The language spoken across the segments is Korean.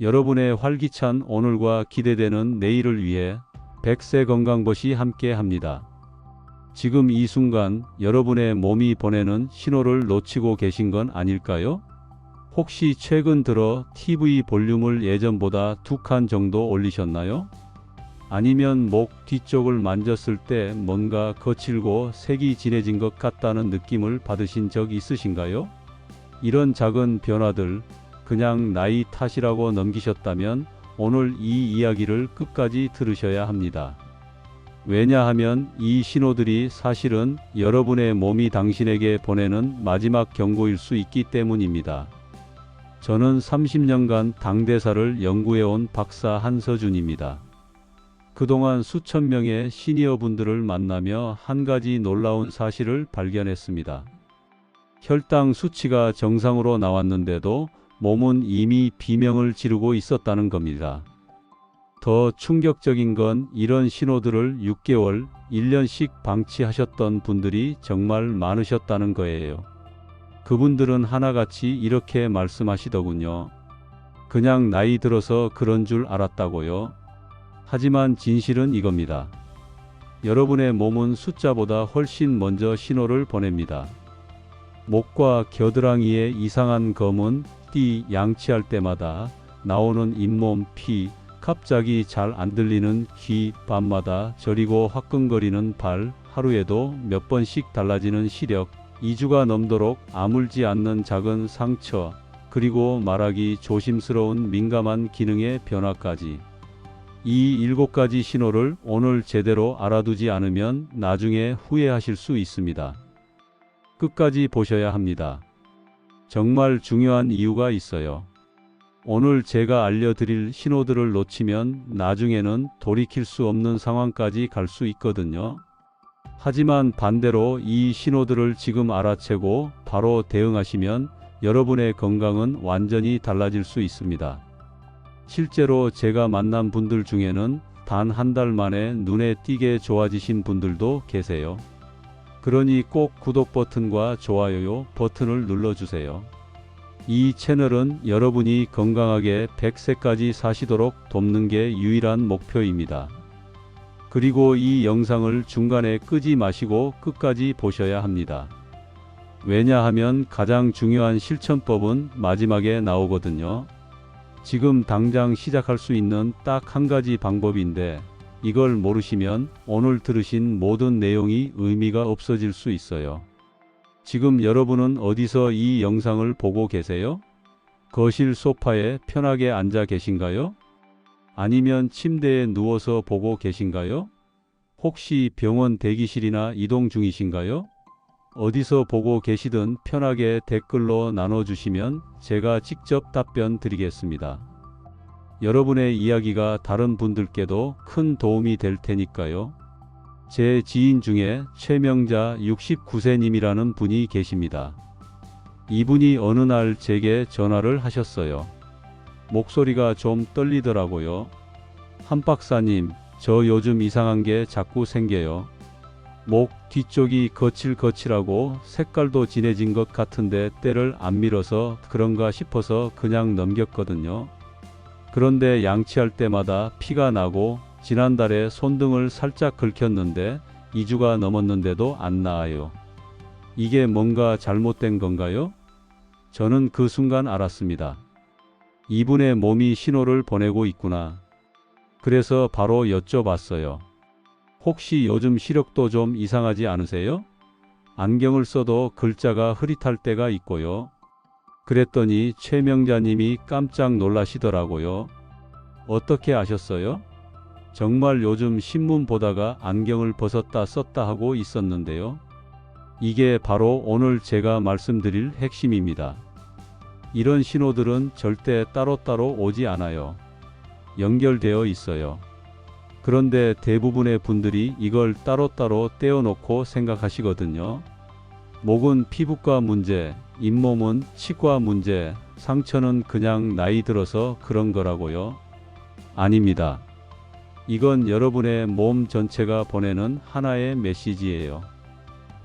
여러분의 활기찬 오늘과 기대되는 내일을 위해 백세 건강벗이 함께 합니다. 지금 이 순간 여러분의 몸이 보내는 신호를 놓치고 계신 건 아닐까요? 혹시 최근 들어 TV 볼륨을 예전보다 두 칸 정도 올리셨나요? 아니면 목 뒤쪽을 만졌을 때 뭔가 거칠고 색이 진해진 것 같다는 느낌을 받으신 적 있으신가요? 이런 작은 변화들 그냥 나이 탓이라고 넘기셨다면 오늘 이 이야기를 끝까지 들으셔야 합니다. 왜냐하면 이 신호들이 사실은 여러분의 몸이 당신에게 보내는 마지막 경고일 수 있기 때문입니다. 저는 30년간 당대사를 연구해온 박사 한서준입니다. 그동안 수천 명의 시니어 분들을 만나며 한 가지 놀라운 사실을 발견했습니다. 혈당 수치가 정상으로 나왔는데도 몸은 이미 비명을 지르고 있었다는 겁니다. 더 충격적인 건 이런 신호들을 6개월, 1년씩 방치하셨던 분들이 정말 많으셨다는 거예요. 그분들은 하나같이 이렇게 말씀하시더군요. 그냥 나이 들어서 그런 줄 알았다고요. 하지만 진실은 이겁니다. 여러분의 몸은 숫자보다 훨씬 먼저 신호를 보냅니다. 목과 겨드랑이에 이상한 검은 띠 양치할 때마다 나오는 잇몸 피, 갑자기 잘 안 들리는 귀, 밤마다 저리고 화끈거리는 발, 하루에도 몇 번씩 달라지는 시력, 2주가 넘도록 아물지 않는 작은 상처, 그리고 말하기 조심스러운 민감한 기능의 변화까지. 이 일곱 가지 신호를 오늘 제대로 알아두지 않으면 나중에 후회하실 수 있습니다. 끝까지 보셔야 합니다. 정말 중요한 이유가 있어요. 오늘 제가 알려드릴 신호들을 놓치면 나중에는 돌이킬 수 없는 상황까지 갈 수 있거든요. 하지만 반대로 이 신호들을 지금 알아채고 바로 대응하시면 여러분의 건강은 완전히 달라질 수 있습니다. 실제로 제가 만난 분들 중에는 단 한 달 만에 눈에 띄게 좋아지신 분들도 계세요. 그러니 꼭 구독 버튼과 좋아요 버튼을 눌러주세요. 이 채널은 여러분이 건강하게 100세까지 사시도록 돕는 게 유일한 목표입니다. 그리고 이 영상을 중간에 끄지 마시고 끝까지 보셔야 합니다. 왜냐하면 가장 중요한 실천법은 마지막에 나오거든요. 지금 당장 시작할 수 있는 딱 한 가지 방법인데 이걸 모르시면 오늘 들으신 모든 내용이 의미가 없어질 수 있어요. 지금 여러분은 어디서 이 영상을 보고 계세요? 거실 소파에 편하게 앉아 계신가요? 아니면 침대에 누워서 보고 계신가요? 혹시 병원 대기실이나 이동 중이신가요? 어디서 보고 계시든 편하게 댓글로 나눠주시면 제가 직접 답변 드리겠습니다. 여러분의 이야기가 다른 분들께도 큰 도움이 될 테니까요. 제 지인 중에 최명자 69세님이라는 분이 계십니다. 이분이 어느 날 제게 전화를 하셨어요. 목소리가 좀 떨리더라고요. 한 박사님, 저 요즘 이상한 게 자꾸 생겨요. 목 뒤쪽이 거칠거칠하고 색깔도 진해진 것 같은데 때를 안 밀어서 그런가 싶어서 그냥 넘겼거든요. 그런데 양치할 때마다 피가 나고 지난달에 손등을 살짝 긁혔는데 2주가 넘었는데도 안 나아요. 이게 뭔가 잘못된 건가요? 저는 그 순간 알았습니다. 이분의 몸이 신호를 보내고 있구나. 그래서 바로 여쭤봤어요. 혹시 요즘 시력도 좀 이상하지 않으세요? 안경을 써도 글자가 흐릿할 때가 있고요. 그랬더니 최명자님이 깜짝 놀라시더라고요. 어떻게 아셨어요? 정말 요즘 신문 보다가 안경을 벗었다 썼다 하고 있었는데요. 이게 바로 오늘 제가 말씀드릴 핵심입니다. 이런 신호들은 절대 따로따로 오지 않아요. 연결되어 있어요. 그런데 대부분의 분들이 이걸 따로따로 떼어놓고 생각하시거든요. 목은 피부과 문제, 잇몸은 치과 문제, 상처는 그냥 나이 들어서 그런 거라고요. 아닙니다. 이건 여러분의 몸 전체가 보내는 하나의 메시지예요.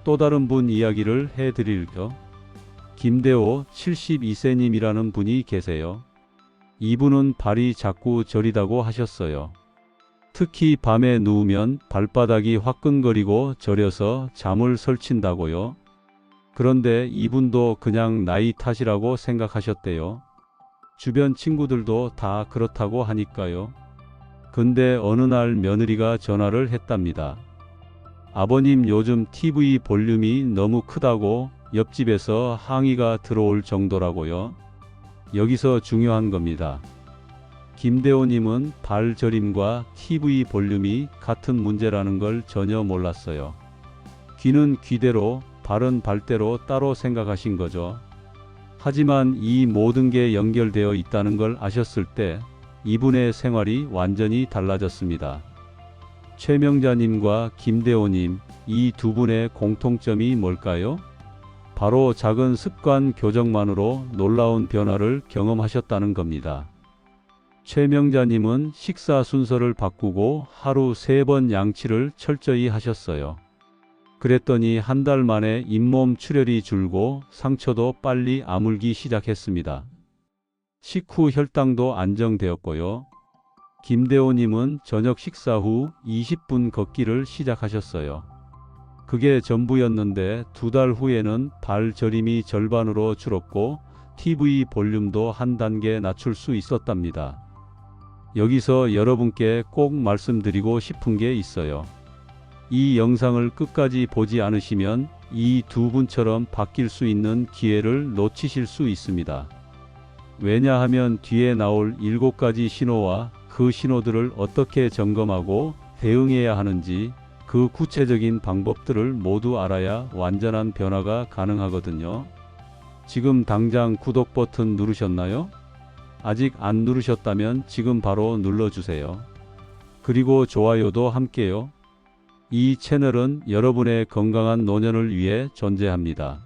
또 다른 분 이야기를 해드릴게요. 김대호 72세님이라는 분이 계세요. 이분은 발이 자꾸 저리다고 하셨어요. 특히 밤에 누우면 발바닥이 화끈거리고 저려서 잠을 설친다고요. 그런데 이분도 그냥 나이 탓이라고 생각하셨대요. 주변 친구들도 다 그렇다고 하니까요. 근데 어느 날 며느리가 전화를 했답니다. 아버님 요즘 TV 볼륨이 너무 크다고 옆집에서 항의가 들어올 정도라고요. 여기서 중요한 겁니다. 김대호님은 발 저림과 TV 볼륨이 같은 문제라는 걸 전혀 몰랐어요. 귀는 귀대로, 발은 발대로 따로 생각하신 거죠. 하지만 이 모든 게 연결되어 있다는 걸 아셨을 때 이분의 생활이 완전히 달라졌습니다. 최명자님과 김대호님, 이 두 분의 공통점이 뭘까요? 바로 작은 습관 교정만으로 놀라운 변화를 경험하셨다는 겁니다. 최명자님은 식사 순서를 바꾸고 하루 세 번 양치를 철저히 하셨어요. 그랬더니 한 달 만에 잇몸 출혈이 줄고 상처도 빨리 아물기 시작했습니다. 식후 혈당도 안정되었고요. 김대호님은 저녁 식사 후 20분 걷기를 시작하셨어요. 그게 전부였는데 두 달 후에는 발 저림이 절반으로 줄었고 TV 볼륨도 한 단계 낮출 수 있었답니다. 여기서 여러분께 꼭 말씀드리고 싶은 게 있어요. 이 영상을 끝까지 보지 않으시면 이 두 분처럼 바뀔 수 있는 기회를 놓치실 수 있습니다. 왜냐하면 뒤에 나올 일곱 가지 신호와 그 신호들을 어떻게 점검하고 대응해야 하는지 그 구체적인 방법들을 모두 알아야 완전한 변화가 가능하거든요. 지금 당장 구독 버튼 누르셨나요? 아직 안 누르셨다면 지금 바로 눌러주세요. 그리고 좋아요도 함께요. 이 채널은 여러분의 건강한 노년을 위해 존재합니다.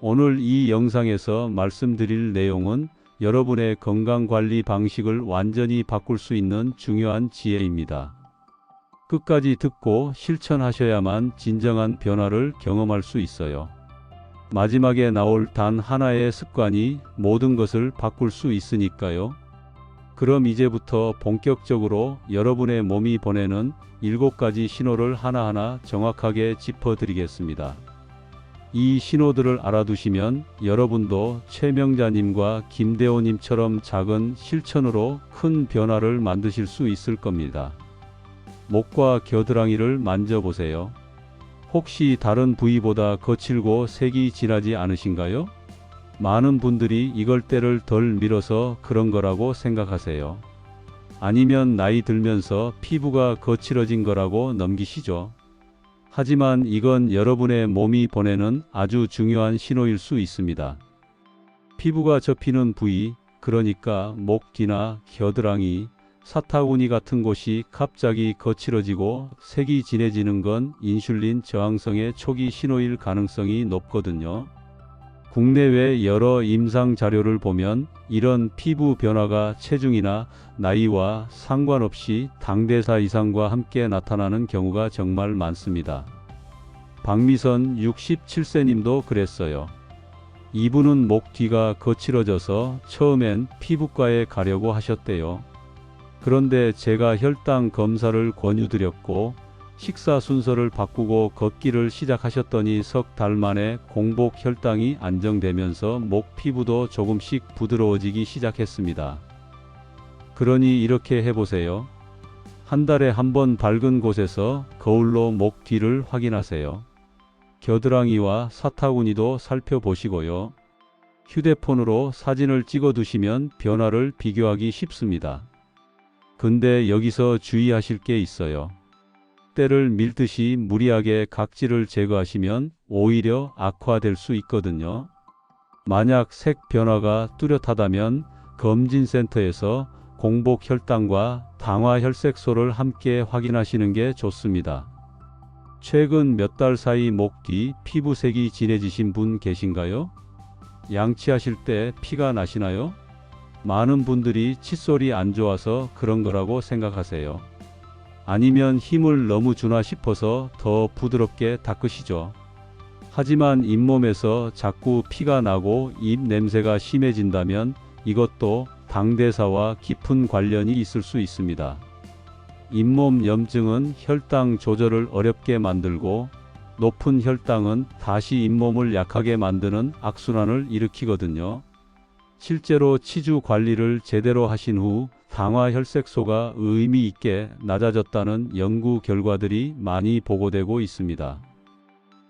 오늘 이 영상에서 말씀드릴 내용은 여러분의 건강관리 방식을 완전히 바꿀 수 있는 중요한 지혜입니다. 끝까지 듣고 실천하셔야만 진정한 변화를 경험할 수 있어요. 마지막에 나올 단 하나의 습관이 모든 것을 바꿀 수 있으니까요. 그럼 이제부터 본격적으로 여러분의 몸이 보내는 일곱 가지 신호를 하나하나 정확하게 짚어드리겠습니다. 이 신호들을 알아두시면 여러분도 최명자님과 김대호님처럼 작은 실천으로 큰 변화를 만드실 수 있을 겁니다. 목과 겨드랑이를 만져보세요. 혹시 다른 부위보다 거칠고 색이 진하지 않으신가요? 많은 분들이 이걸 때를 덜 밀어서 그런 거라고 생각하세요. 아니면 나이 들면서 피부가 거칠어진 거라고 넘기시죠. 하지만 이건 여러분의 몸이 보내는 아주 중요한 신호일 수 있습니다. 피부가 접히는 부위, 그러니까 목 뒤나 겨드랑이, 사타구니 같은 곳이 갑자기 거칠어지고 색이 진해지는 건 인슐린 저항성의 초기 신호일 가능성이 높거든요. 국내외 여러 임상 자료를 보면 이런 피부 변화가 체중이나 나이와 상관없이 당대사 이상과 함께 나타나는 경우가 정말 많습니다. 박미선 67세님도 그랬어요. 이분은 목 뒤가 거칠어져서 처음엔 피부과에 가려고 하셨대요. 그런데 제가 혈당 검사를 권유드렸고 식사 순서를 바꾸고 걷기를 시작하셨더니 석 달 만에 공복 혈당이 안정되면서 목 피부도 조금씩 부드러워지기 시작했습니다. 그러니 이렇게 해보세요. 한 달에 한 번 밝은 곳에서 거울로 목 뒤를 확인하세요. 겨드랑이와 사타구니도 살펴보시고요. 휴대폰으로 사진을 찍어 두시면 변화를 비교하기 쉽습니다. 근데 여기서 주의하실 게 있어요. 때를 밀듯이 무리하게 각질을 제거하시면 오히려 악화될 수 있거든요. 만약 색 변화가 뚜렷하다면 검진센터에서 공복 혈당과 당화 혈색소를 함께 확인하시는 게 좋습니다. 최근 몇 달 사이 목뒤 피부색이 진해지신 분 계신가요? 양치하실 때 피가 나시나요? 많은 분들이 칫솔이 안 좋아서 그런 거라고 생각하세요. 아니면 힘을 너무 주나 싶어서 더 부드럽게 닦으시죠. 하지만 잇몸에서 자꾸 피가 나고 입 냄새가 심해진다면 이것도 당대사와 깊은 관련이 있을 수 있습니다. 잇몸 염증은 혈당 조절을 어렵게 만들고 높은 혈당은 다시 잇몸을 약하게 만드는 악순환을 일으키거든요. 실제로 치주 관리를 제대로 하신 후 당화 혈색소가 의미 있게 낮아졌다는 연구 결과들이 많이 보고되고 있습니다.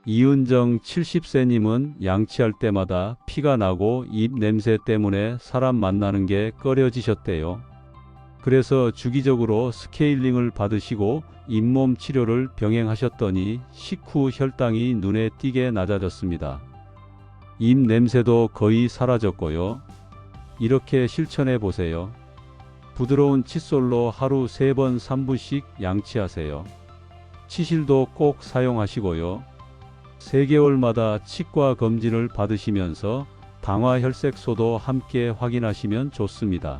이은정 70세님은 양치할 때마다 피가 나고 입 냄새 때문에 사람 만나는 게 꺼려지셨대요. 그래서 주기적으로 스케일링을 받으시고 잇몸 치료를 병행하셨더니 식후 혈당이 눈에 띄게 낮아졌습니다. 입 냄새도 거의 사라졌고요. 이렇게 실천해 보세요. 부드러운 칫솔로 하루 3번 3분씩 양치하세요. 치실도 꼭 사용하시고요. 3개월마다 치과 검진을 받으시면서 당화 혈색소도 함께 확인하시면 좋습니다.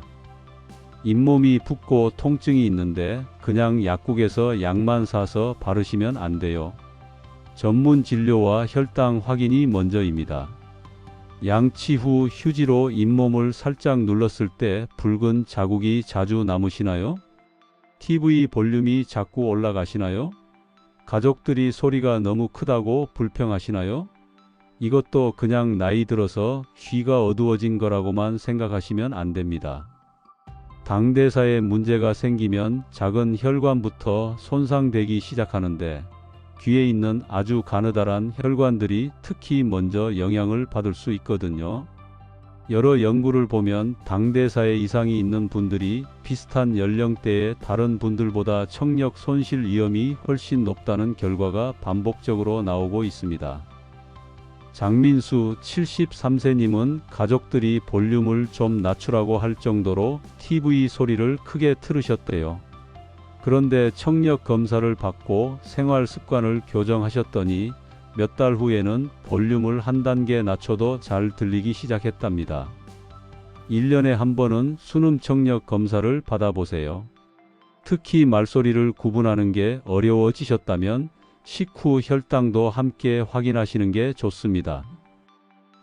잇몸이 붓고 통증이 있는데 그냥 약국에서 약만 사서 바르시면 안 돼요. 전문 진료와 혈당 확인이 먼저입니다. 양치 후 휴지로 잇몸을 살짝 눌렀을 때 붉은 자국이 자주 남으시나요? TV 볼륨이 자꾸 올라가시나요? 가족들이 소리가 너무 크다고 불평하시나요? 이것도 그냥 나이 들어서 귀가 어두워진 거라고만 생각하시면 안 됩니다. 당대사에 문제가 생기면 작은 혈관부터 손상되기 시작하는데 귀에 있는 아주 가느다란 혈관들이 특히 먼저 영향을 받을 수 있거든요. 여러 연구를 보면 당대사에 이상이 있는 분들이 비슷한 연령대의 다른 분들보다 청력 손실 위험이 훨씬 높다는 결과가 반복적으로 나오고 있습니다. 장민수 73세님은 가족들이 볼륨을 좀 낮추라고 할 정도로 TV 소리를 크게 틀으셨대요. 그런데 청력 검사를 받고 생활 습관을 교정하셨더니 몇 달 후에는 볼륨을 한 단계 낮춰도 잘 들리기 시작했답니다. 1년에 한 번은 수능 청력 검사를 받아보세요. 특히 말소리를 구분하는 게 어려워지셨다면 식후 혈당도 함께 확인하시는 게 좋습니다.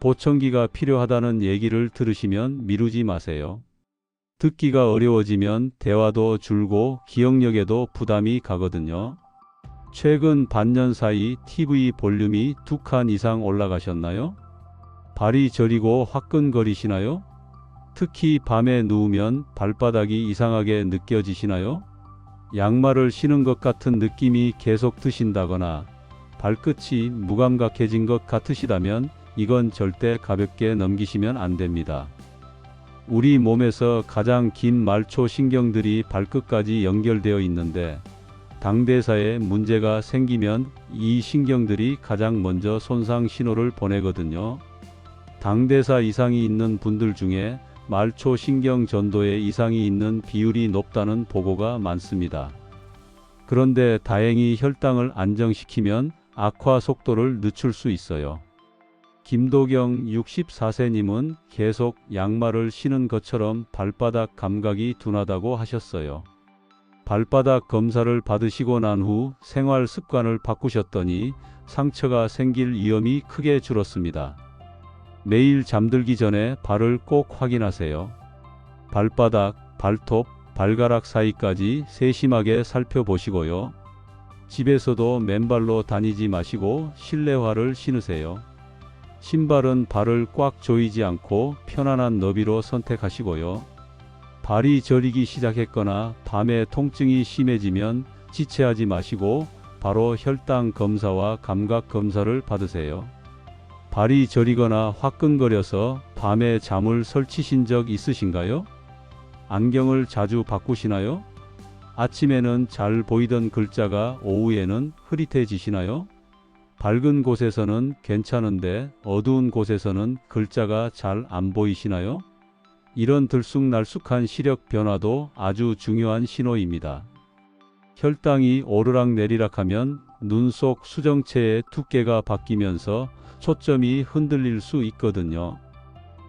보청기가 필요하다는 얘기를 들으시면 미루지 마세요. 듣기가 어려워지면 대화도 줄고 기억력에도 부담이 가거든요. 최근 반년 사이 TV 볼륨이 두 칸 이상 올라가셨나요? 발이 저리고 화끈거리시나요? 특히 밤에 누우면 발바닥이 이상하게 느껴지시나요? 양말을 신은 것 같은 느낌이 계속 드신다거나 발끝이 무감각해진 것 같으시다면 이건 절대 가볍게 넘기시면 안 됩니다. 우리 몸에서 가장 긴 말초 신경들이 발끝까지 연결되어 있는데 당대사에 문제가 생기면 이 신경들이 가장 먼저 손상 신호를 보내거든요. 당대사 이상이 있는 분들 중에 말초 신경 전도에 이상이 있는 비율이 높다는 보고가 많습니다. 그런데 다행히 혈당을 안정시키면 악화 속도를 늦출 수 있어요. 김도경 64세님은 계속 양말을 신은 것처럼 발바닥 감각이 둔하다고 하셨어요. 발바닥 검사를 받으시고 난 후 생활 습관을 바꾸셨더니 상처가 생길 위험이 크게 줄었습니다. 매일 잠들기 전에 발을 꼭 확인하세요. 발바닥, 발톱, 발가락 사이까지 세심하게 살펴보시고요. 집에서도 맨발로 다니지 마시고 실내화를 신으세요. 신발은 발을 꽉 조이지 않고 편안한 너비로 선택하시고요. 발이 저리기 시작했거나 밤에 통증이 심해지면 지체하지 마시고 바로 혈당 검사와 감각 검사를 받으세요. 발이 저리거나 화끈거려서 밤에 잠을 설치신 적 있으신가요? 안경을 자주 바꾸시나요? 아침에는 잘 보이던 글자가 오후에는 흐릿해지시나요? 밝은 곳에서는 괜찮은데 어두운 곳에서는 글자가 잘 안 보이시나요? 이런 들쑥날쑥한 시력 변화도 아주 중요한 신호입니다. 혈당이 오르락 내리락 하면 눈 속 수정체의 두께가 바뀌면서 초점이 흔들릴 수 있거든요.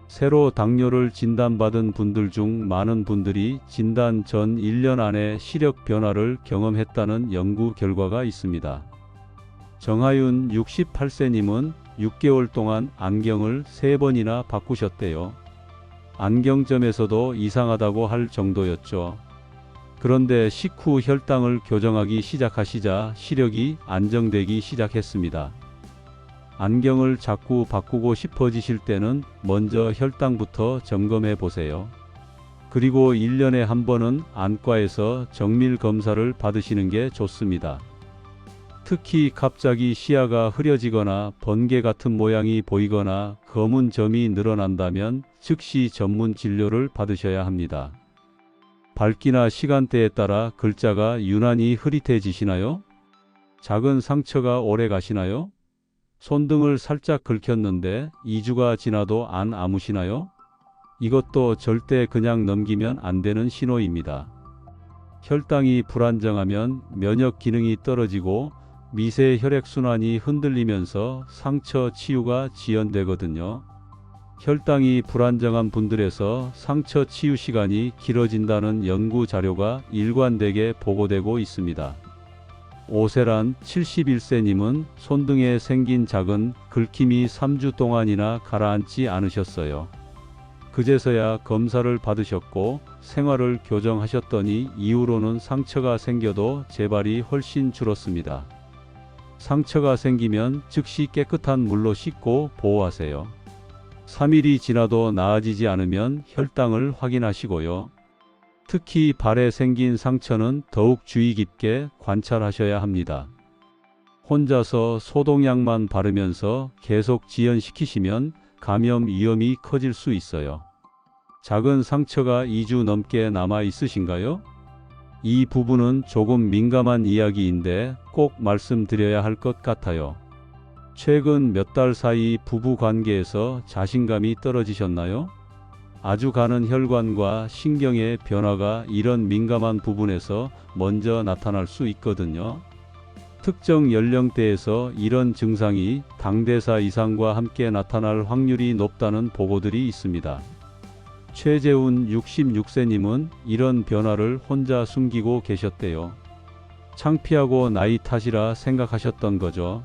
새로 당뇨를 진단받은 분들 중 많은 분들이 진단 전 1년 안에 시력 변화를 경험했다는 연구 결과가 있습니다. 정하윤 68세님은 6개월 동안 안경을 3번이나 바꾸셨대요. 안경점에서도 이상하다고 할 정도였죠. 그런데 식후 혈당을 교정하기 시작하시자 시력이 안정되기 시작했습니다. 안경을 자꾸 바꾸고 싶어지실 때는 먼저 혈당부터 점검해 보세요. 그리고 1년에 한 번은 안과에서 정밀 검사를 받으시는 게 좋습니다. 특히 갑자기 시야가 흐려지거나 번개 같은 모양이 보이거나 검은 점이 늘어난다면 즉시 전문 진료를 받으셔야 합니다. 밝기나 시간대에 따라 글자가 유난히 흐릿해지시나요? 작은 상처가 오래 가시나요? 손등을 살짝 긁혔는데 2주가 지나도 안 아무시나요? 이것도 절대 그냥 넘기면 안 되는 신호입니다. 혈당이 불안정하면 면역 기능이 떨어지고 미세 혈액 순환이 흔들리면서 상처 치유가 지연되거든요. 혈당이 불안정한 분들에서 상처 치유 시간이 길어진다는 연구 자료가 일관되게 보고되고 있습니다. 오세란 71세님은 손등에 생긴 작은 긁힘이 3주 동안이나 가라앉지 않으셨어요. 그제서야 검사를 받으셨고 생활을 교정하셨더니 이후로는 상처가 생겨도 재발이 훨씬 줄었습니다. 상처가 생기면 즉시 깨끗한 물로 씻고 보호하세요. 3일이 지나도 나아지지 않으면 혈당을 확인하시고요. 특히 발에 생긴 상처는 더욱 주의 깊게 관찰하셔야 합니다. 혼자서 소독약만 바르면서 계속 지연시키시면 감염 위험이 커질 수 있어요. 작은 상처가 2주 넘게 남아 있으신가요? 이 부분은 조금 민감한 이야기인데 꼭 말씀드려야 할 것 같아요. 최근 몇 달 사이 부부 관계에서 자신감이 떨어지셨나요? 아주 가는 혈관과 신경의 변화가 이런 민감한 부분에서 먼저 나타날 수 있거든요. 특정 연령대에서 이런 증상이 당대사 이상과 함께 나타날 확률이 높다는 보고들이 있습니다. 최재훈 66세님은 이런 변화를 혼자 숨기고 계셨대요. 창피하고 나이 탓이라 생각하셨던 거죠.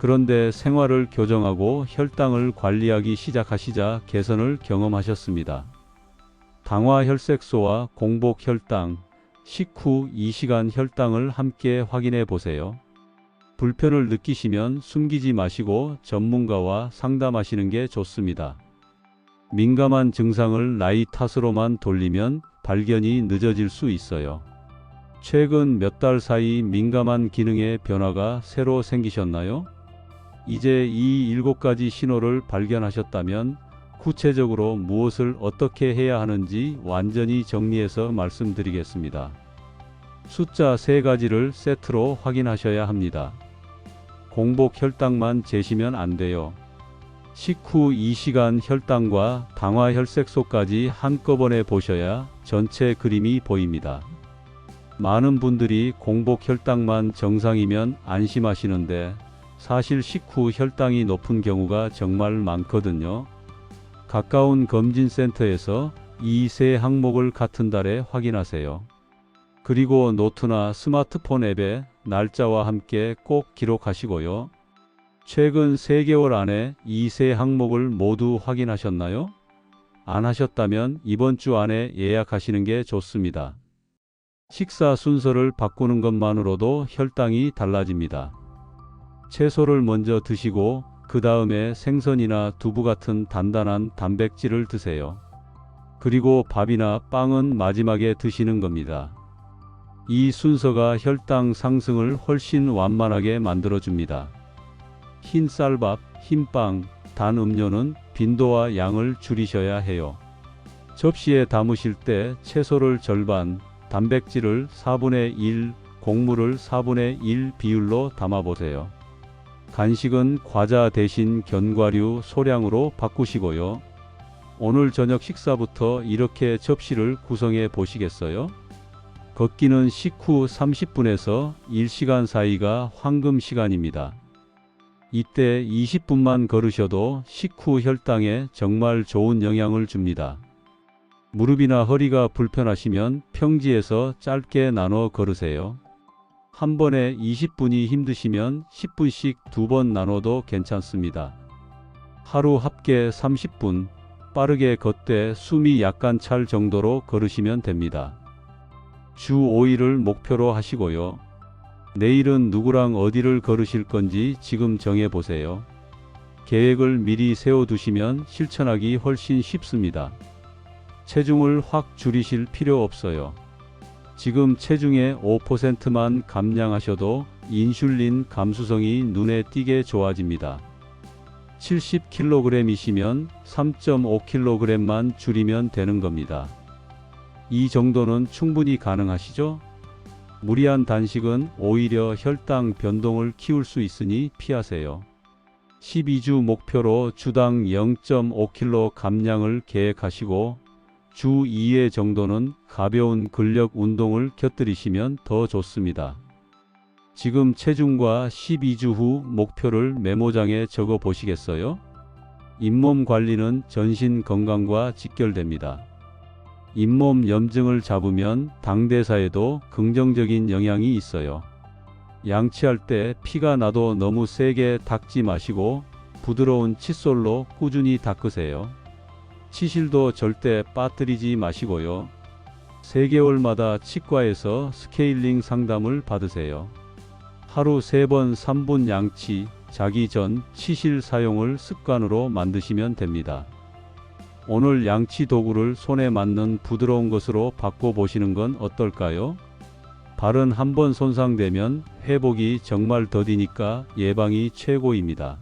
그런데 생활을 교정하고 혈당을 관리하기 시작하시자 개선을 경험하셨습니다. 당화혈색소와 공복혈당, 식후 2시간 혈당을 함께 확인해 보세요. 불편을 느끼시면 숨기지 마시고 전문가와 상담하시는 게 좋습니다. 민감한 증상을 나이 탓으로만 돌리면 발견이 늦어질 수 있어요. 최근 몇 달 사이 민감한 기능의 변화가 새로 생기셨나요? 이제 이 일곱 가지 신호를 발견하셨다면 구체적으로 무엇을 어떻게 해야 하는지 완전히 정리해서 말씀드리겠습니다. 숫자 세 가지를 세트로 확인하셔야 합니다. 공복 혈당만 재시면 안 돼요. 식후 2시간 혈당과 당화 혈색소까지 한꺼번에 보셔야 전체 그림이 보입니다. 많은 분들이 공복 혈당만 정상이면 안심하시는데 사실 식후 혈당이 높은 경우가 정말 많거든요. 가까운 검진센터에서 이 세 항목을 같은 달에 확인하세요. 그리고 노트나 스마트폰 앱에 날짜와 함께 꼭 기록하시고요. 최근 3개월 안에 이 세 항목을 모두 확인하셨나요? 안 하셨다면 이번 주 안에 예약하시는 게 좋습니다. 식사 순서를 바꾸는 것만으로도 혈당이 달라집니다. 채소를 먼저 드시고 그 다음에 생선이나 두부 같은 단단한 단백질을 드세요. 그리고 밥이나 빵은 마지막에 드시는 겁니다. 이 순서가 혈당 상승을 훨씬 완만하게 만들어줍니다. 흰 쌀밥, 흰빵, 단 음료는 빈도와 양을 줄이셔야 해요. 접시에 담으실 때 채소를 절반, 단백질을 4분의 1, 곡물을 4분의 1 비율로 담아보세요. 간식은 과자 대신 견과류 소량으로 바꾸시고요. 오늘 저녁 식사부터 이렇게 접시를 구성해 보시겠어요? 걷기는 식후 30분에서 1시간 사이가 황금 시간입니다. 이때 20분만 걸으셔도 식후 혈당에 정말 좋은 영향을 줍니다. 무릎이나 허리가 불편하시면 평지에서 짧게 나눠 걸으세요. 한 번에 20분이 힘드시면 10분씩 두 번 나눠도 괜찮습니다. 하루 합계 30분, 빠르게 걷되 숨이 약간 찰 정도로 걸으시면 됩니다. 주 5일을 목표로 하시고요. 내일은 누구랑 어디를 걸으실 건지 지금 정해 보세요. 계획을 미리 세워두시면 실천하기 훨씬 쉽습니다. 체중을 확 줄이실 필요 없어요. 지금 체중의 5%만 감량하셔도 인슐린 감수성이 눈에 띄게 좋아집니다. 70kg이시면 3.5kg만 줄이면 되는 겁니다. 이 정도는 충분히 가능하시죠? 무리한 단식은 오히려 혈당 변동을 키울 수 있으니 피하세요. 12주 목표로 주당 0.5kg 감량을 계획하시고 주 2회 정도는 가벼운 근력 운동을 곁들이시면 더 좋습니다. 지금 체중과 12주 후 목표를 메모장에 적어 보시겠어요? 잇몸 관리는 전신 건강과 직결됩니다. 잇몸 염증을 잡으면 당대사에도 긍정적인 영향이 있어요. 양치할 때 피가 나도 너무 세게 닦지 마시고 부드러운 칫솔로 꾸준히 닦으세요. 치실도 절대 빠뜨리지 마시고요. 3개월마다 치과에서 스케일링 상담을 받으세요. 하루 3번 3분 양치, 자기 전 치실 사용을 습관으로 만드시면 됩니다. 오늘 양치 도구를 손에 맞는 부드러운 것으로 바꿔보시는 건 어떨까요? 발은 한번 손상되면 회복이 정말 더디니까 예방이 최고입니다.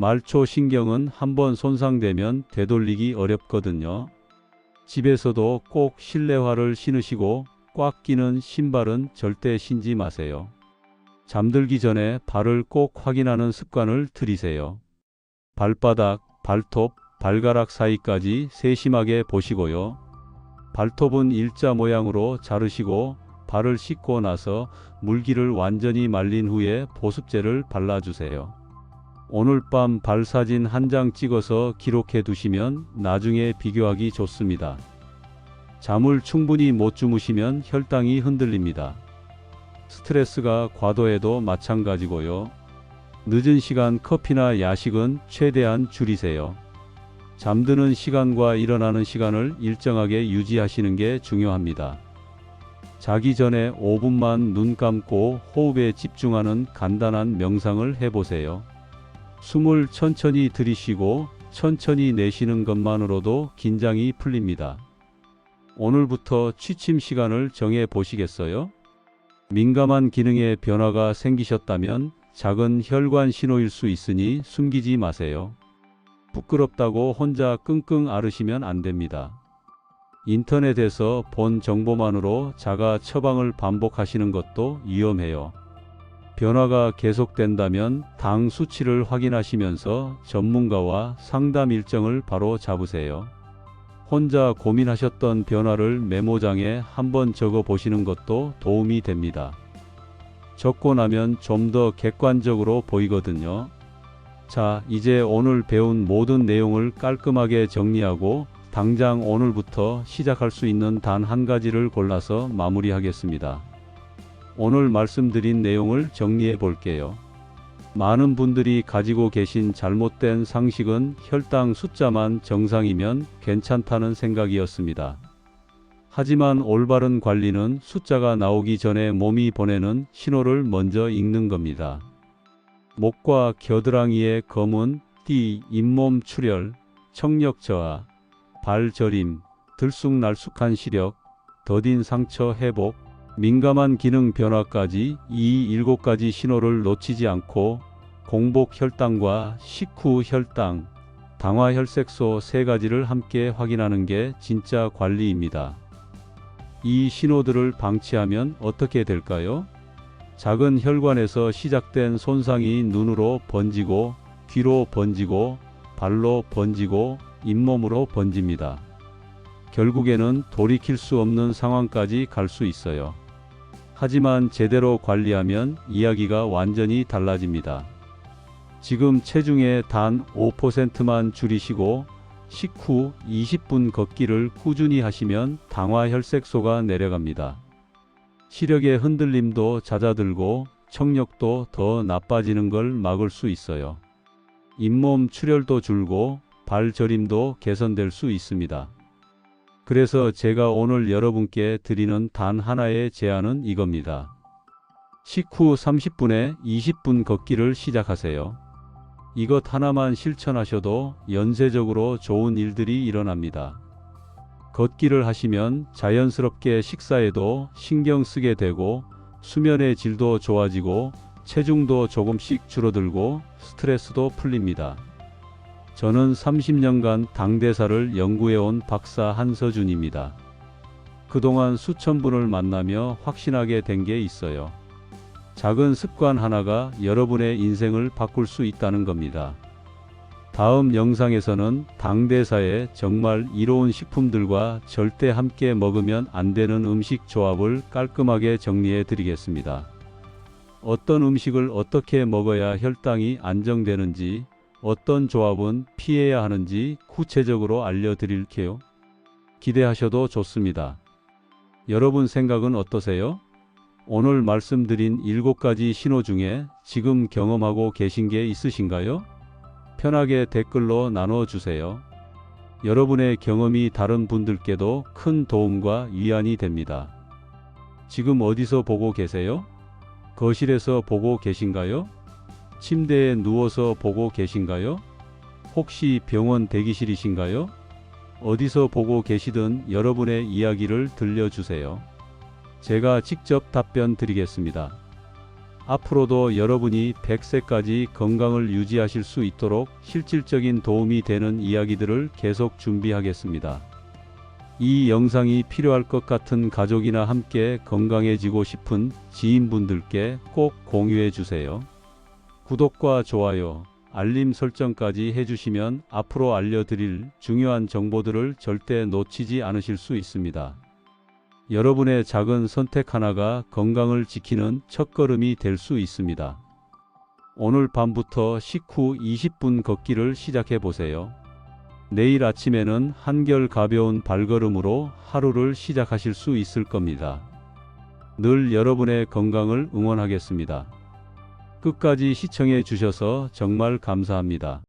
말초 신경은 한번 손상되면 되돌리기 어렵거든요. 집에서도 꼭 실내화를 신으시고 꽉 끼는 신발은 절대 신지 마세요. 잠들기 전에 발을 꼭 확인하는 습관을 들이세요. 발바닥, 발톱, 발가락 사이까지 세심하게 보시고요. 발톱은 일자 모양으로 자르시고 발을 씻고 나서 물기를 완전히 말린 후에 보습제를 발라주세요. 오늘 밤 발 사진 한 장 찍어서 기록해 두시면 나중에 비교하기 좋습니다. 잠을 충분히 못 주무시면 혈당이 흔들립니다. 스트레스가 과도해도 마찬가지고요. 늦은 시간 커피나 야식은 최대한 줄이세요. 잠드는 시간과 일어나는 시간을 일정하게 유지하시는 게 중요합니다. 자기 전에 5분만 눈 감고 호흡에 집중하는 간단한 명상을 해보세요. 숨을 천천히 들이쉬고 천천히 내쉬는 것만으로도 긴장이 풀립니다. 오늘부터 취침 시간을 정해 보시겠어요? 민감한 기능에 변화가 생기셨다면 작은 혈관 신호일 수 있으니 숨기지 마세요. 부끄럽다고 혼자 끙끙 앓으시면 안 됩니다. 인터넷에서 본 정보만으로 자가 처방을 반복하시는 것도 위험해요. 변화가 계속된다면 당 수치를 확인하시면서 전문가와 상담 일정을 바로 잡으세요. 혼자 고민하셨던 변화를 메모장에 한번 적어 보시는 것도 도움이 됩니다. 적고 나면 좀 더 객관적으로 보이거든요. 자, 이제 오늘 배운 모든 내용을 깔끔하게 정리하고 당장 오늘부터 시작할 수 있는 단 한 가지를 골라서 마무리하겠습니다. 오늘 말씀드린 내용을 정리해 볼게요. 많은 분들이 가지고 계신 잘못된 상식은 혈당 숫자만 정상이면 괜찮다는 생각이었습니다. 하지만 올바른 관리는 숫자가 나오기 전에 몸이 보내는 신호를 먼저 읽는 겁니다. 목과 겨드랑이의 검은 띠, 잇몸 출혈, 청력 저하, 발 저림, 들쑥날쑥한 시력, 더딘 상처 회복, 민감한 기능 변화까지 이 일곱 가지 신호를 놓치지 않고 공복 혈당과 식후 혈당, 당화 혈색소 세 가지를 함께 확인하는 게 진짜 관리입니다. 이 신호들을 방치하면 어떻게 될까요? 작은 혈관에서 시작된 손상이 눈으로 번지고 귀로 번지고 발로 번지고 잇몸으로 번집니다. 결국에는 돌이킬 수 없는 상황까지 갈 수 있어요. 하지만 제대로 관리하면 이야기가 완전히 달라집니다. 지금 체중의 단 5%만 줄이시고 식후 20분 걷기를 꾸준히 하시면 당화 혈색소가 내려갑니다. 시력의 흔들림도 잦아들고 청력도 더 나빠지는 걸 막을 수 있어요. 잇몸 출혈도 줄고 발 저림도 개선될 수 있습니다. 그래서 제가 오늘 여러분께 드리는 단 하나의 제안은 이겁니다. 식후 30분에 20분 걷기를 시작하세요. 이것 하나만 실천하셔도 연쇄적으로 좋은 일들이 일어납니다. 걷기를 하시면 자연스럽게 식사에도 신경 쓰게 되고 수면의 질도 좋아지고 체중도 조금씩 줄어들고 스트레스도 풀립니다. 저는 30년간 당대사를 연구해온 박사 한서준입니다. 그동안 수천 분을 만나며 확신하게 된 게 있어요. 작은 습관 하나가 여러분의 인생을 바꿀 수 있다는 겁니다. 다음 영상에서는 당대사의 정말 이로운 식품들과 절대 함께 먹으면 안 되는 음식 조합을 깔끔하게 정리해 드리겠습니다. 어떤 음식을 어떻게 먹어야 혈당이 안정되는지, 어떤 조합은 피해야 하는지 구체적으로 알려드릴게요. 기대하셔도 좋습니다. 여러분 생각은 어떠세요? 오늘 말씀드린 7가지 신호 중에 지금 경험하고 계신 게 있으신가요? 편하게 댓글로 나눠주세요. 여러분의 경험이 다른 분들께도 큰 도움과 위안이 됩니다. 지금 어디서 보고 계세요? 거실에서 보고 계신가요? 침대에 누워서 보고 계신가요? 혹시 병원 대기실이신가요? 어디서 보고 계시든 여러분의 이야기를 들려주세요. 제가 직접 답변 드리겠습니다. 앞으로도 여러분이 100세까지 건강을 유지하실 수 있도록 실질적인 도움이 되는 이야기들을 계속 준비하겠습니다. 이 영상이 필요할 것 같은 가족이나 함께 건강해지고 싶은 지인분들께 꼭 공유해 주세요. 구독과 좋아요, 알림 설정까지 해주시면 앞으로 알려드릴 중요한 정보들을 절대 놓치지 않으실 수 있습니다. 여러분의 작은 선택 하나가 건강을 지키는 첫걸음이 될 수 있습니다. 오늘 밤부터 식후 20분 걷기를 시작해 보세요. 내일 아침에는 한결 가벼운 발걸음으로 하루를 시작하실 수 있을 겁니다. 늘 여러분의 건강을 응원하겠습니다. 끝까지 시청해 주셔서 정말 감사합니다.